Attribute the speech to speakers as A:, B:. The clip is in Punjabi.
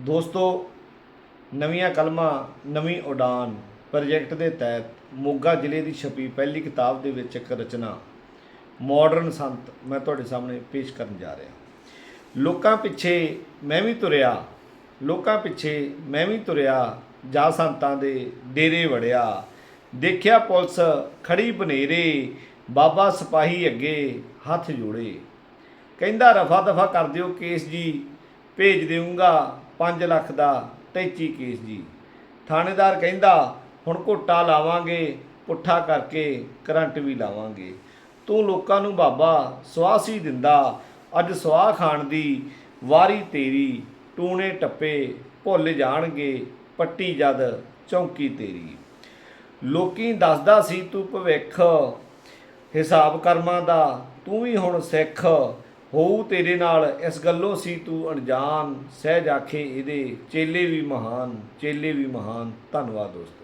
A: ਦੋਸਤੋ, ਨਵੀਆਂ ਕਲਮਾਂ, ਨਵੀਂ ਉਡਾਨ ਪ੍ਰੋਜੈਕਟ ਦੇ ਤਹਿਤ ਮੋਗਾ ਜ਼ਿਲ੍ਹੇ ਦੀ ਛਪੀ ਪਹਿਲੀ ਕਿਤਾਬ ਦੇ ਵਿੱਚ ਇੱਕ ਰਚਨਾ ਮਾਡਰਨ ਸੰਤ ਮੈਂ ਤੁਹਾਡੇ ਸਾਹਮਣੇ ਪੇਸ਼ ਕਰਨ ਜਾ ਰਿਹਾ। ਲੋਕਾਂ ਪਿੱਛੇ ਮੈਂ ਵੀ ਤੁਰਿਆ, ਲੋਕਾਂ ਪਿੱਛੇ ਮੈਂ ਵੀ ਤੁਰਿਆ, ਜਾ ਸੰਤਾਂ ਦੇ ਡੇਰੇ ਵੜਿਆ। ਦੇਖਿਆ ਪੁਲਿਸ ਖੜੀ ਬਨੇਰੇ, ਬਾਬਾ ਸਿਪਾਹੀ ਅੱਗੇ ਹੱਥ ਜੋੜੇ। ਕਹਿੰਦਾ, ਰਫਾ ਦਫਾ ਕਰ ਦਿਓ ਕੇਸ ਜੀ ਭੇਜ ਦੇਊਂਗਾ 5 ਲੱਖ ਦਾ ਟੈਚੀ ਕੇਸ ਜੀ। ਥਾਣੇਦਾਰ ਕਹਿੰਦਾ, ਹੁਣ ਘੋਟਾ ਲਾਵਾਂਗੇ, ਪੁੱਠਾ ਕਰਕੇ ਕਰੰਟ ਵੀ ਲਾਵਾਂਗੇ। ਤੂੰ ਲੋਕਾਂ ਨੂੰ ਬਾਬਾ ਸਵਾਹ ਹੀ ਦਿੰਦਾ, ਅੱਜ ਸਵਾਹ ਖਾਣ ਦੀ ਵਾਰੀ ਤੇਰੀ, ਟੂਣੇ ਟੱਪੇ ਭੁੱਲ ਜਾਣਗੇ ਪੱਟੀ ਜਦ ਚੌਂਕੀ ਤੇਰੀ। ਲੋਕੀ ਦੱਸਦਾ ਸੀ ਤੂੰ ਭਵਿੱਖ, ਹਿਸਾਬ ਕਰਮਾਂ ਦਾ ਤੂੰ ਵੀ ਹੁਣ ਸਿੱਖ ਹੋਊ ਤੇਰੇ ਨਾਲ, ਇਸ ਗੱਲੋਂ ਸੀ ਤੂੰ ਅਣਜਾਣ। ਸਹਿਜ ਆਖੇ ਇਹਦੇ, ਚੇਲੇ ਵੀ ਮਹਾਨ, ਚੇਲੇ ਵੀ ਮਹਾਨ। ਧੰਨਵਾਦ ਦੋਸਤੋ।